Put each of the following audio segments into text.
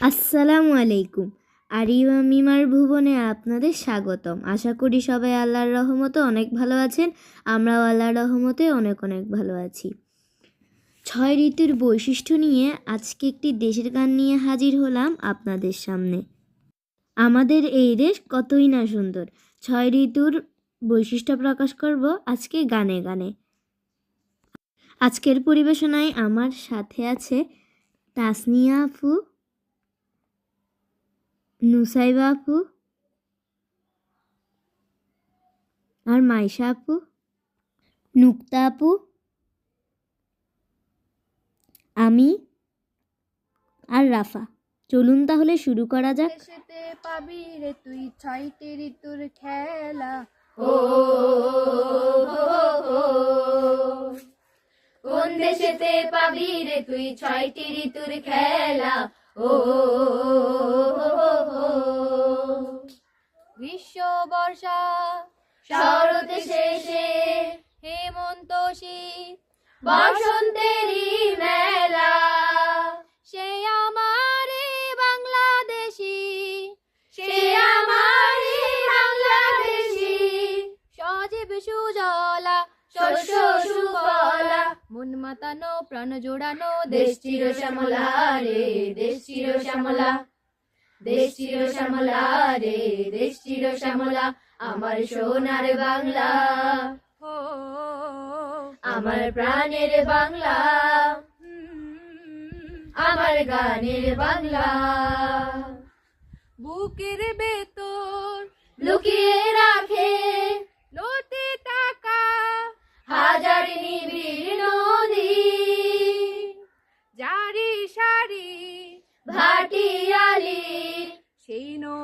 আসসালামু আলাইকুম। আরিমা মিমার ভুবনে আপনাদের স্বাগতম। আশা করি সবাই আল্লাহর রহমতে অনেক ভালো আছেন। আমরাও আল্লাহর রহমতে অনেক অনেক ভালো আছি। ছয় ঋতুর বৈশিষ্ট্য নিয়ে আজকে একটি দেশের গান নিয়ে হাজির হলাম আপনাদের সামনে। আমাদের এই দেশ কতই না সুন্দর। ছয় ঋতুর বৈশিষ্ট্য প্রকাশ করব আজকে গানে গানে। আজকের পরিবেশনায় আমার সাথে আছে তাসনিয়া আপু নুসাইবা আপু আর মাইশা আপু, নুক্তা আপু, আমি আর রাফা। চলুন তাহলে শুরু করা যাক। দেশেতে পাবি রে তুই ছয়টি ঋতুর খেলা। ও কোন দেশেতে পাবি রে তুই ছয়টি ঋতুর খেলা? ও। শরৎ শেষে হেমন্ত শীত বসন্তেরই মেলা। সে আমারে বাংলাদেশি। সে আমারে বাংলাদেশি। সজীব সুজলা শস্য সুফলা। মন মাতানো প্রাণ জোড়ানো দেশ চির শ্যামলা রে দেশ চির শ্যামলা। দেশ চির শ্যামলা রে দেশ চির শ্যামলা আমার সোনার বাংলা। আমার প্রাণের বাংলা আমার গানের বাংলা। বুকের ভেতর লুকিয়ে রাখে লোটে টাকা হাজার নিবিড় নদী। জারি সারি সেই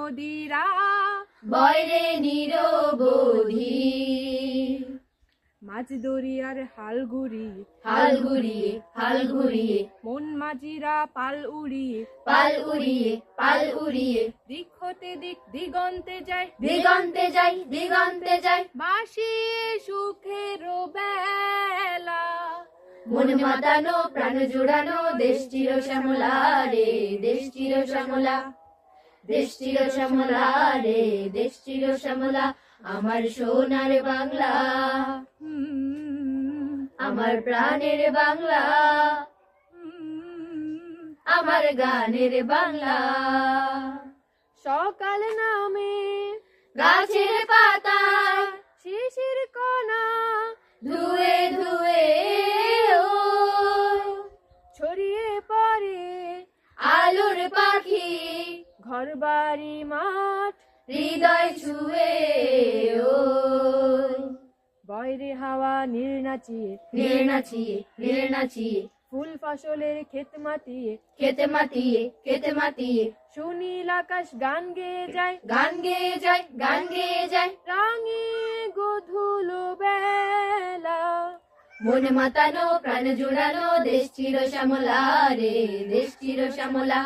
নদীরা বয়রে নিরবধি। মাঝ দরিয়ার মন মাঝিরা পাল উড়িয়ে পাল উড়িয়ে পাল উড়িয়ে দিক হতে দিক দিগন্তে যায়। দিগন্তে যাই দিগন্তে যাই বাসিয়ে সুখের বেলা। মন মাতানো প্রাণ জোড়ানো দেশ চির শ্যামলা রে দেশ চির শ্যামলা দেশ চির শ্যামলা রে দেশ চির শ্যামলা আমার সোনার বাংলা। আমার প্রাণের বাংলা। আমার গানের বাংলা। সকাল নামে গাছের পাতা শিশির কণা, ধুয়ে ধুয়ে ও ছড়িয়ে পড়ে আলোর পাখি। ঘর বাড়ি মাঠ হৃদয় ছুঁয়ে ও বয়রে হাওয়া নীল নাচিয়ে নীল নাচিয়ে নীল নাচিয়ে ফুল ফসলের ক্ষেত মাতিয়ে খেতে মাতিয়ে খেতে মাতিয়ে সুনীল আকাশ গান গেয়ে যায় গান গেয়ে যায় গান গেয়ে যায়। রাঙে গধুল বেলা। মন মাতানো প্রাণ জোড়ানো দেশ চির শ্যামলা রে দেশ চির শ্যামলা।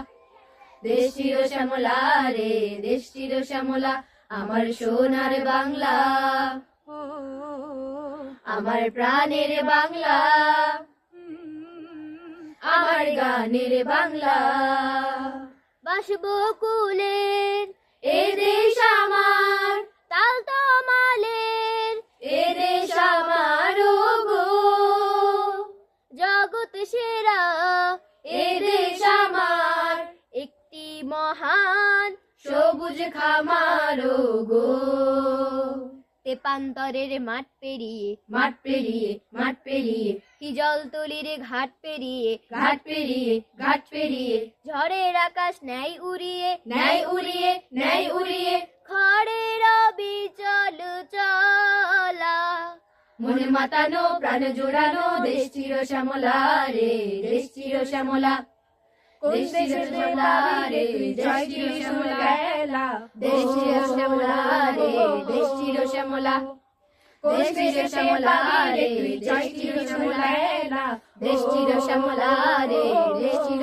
দেশ চির শ্যামলা রে দেশ চির শ্যামলা আমার সোনার বাংলা। আমার প্রাণের বাংলা আমার গানের বাংলা। বাসব কুলের এ দেশ আমার মহান সবুজ খামার গো। তেপান্তরের মাঠ পেরিয়ে মাঠ পেরিয়ে মাঠ পেরিয়ে। কি জল তলির ঘাট পেরিয়ে ঘাট পেরিয়ে ঘাট পেরিয়ে। ঝড়ের আকাশ ন্যায় উড়িয়ে ন্যায় উড়িয়ে ন্যায় উড়িয়ে। খড়ের বিচল চলা। মনে মাতানো প্রাণ জোড়ানো দেশ চির শ্যামলা রে দেশ চির শ্যামলা কোন দেশ চির দেশের শ্যামলা রে দেশ চির শ্যামলা দেশ চির শ্যামলা রে দেশ চির শ্যামলা দেশ চির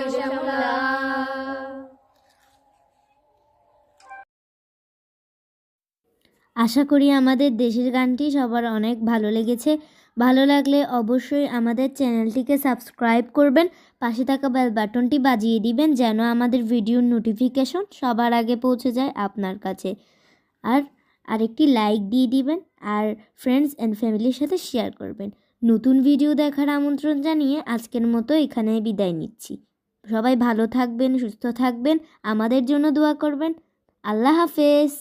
আশা করি আমাদের দেশের গানটি সবার অনেক ভালো লেগেছে। ভালো লাগলে অবশ্যই আমাদের চ্যানেলটিকে সাবস্ক্রাইব করবেন, পাশে থাকা বেল বাটনটি বাজিয়ে দিবেন যেন আমাদের ভিডিওর নোটিফিকেশন সবার আগে পৌঁছে যায় আপনার কাছে। আর আরেকটি লাইক দিয়ে দিবেন আর ফ্রেন্ডস অ্যান্ড ফ্যামিলির সাথে শেয়ার করবেন। নতুন ভিডিও দেখার আমন্ত্রণ জানিয়ে আজকের মতো এখানে বিদায় নিচ্ছি। সবাই ভালো থাকবেন, সুস্থ থাকবেন, আমাদের জন্য দোয়া করবেন। আল্লাহ হাফেজ।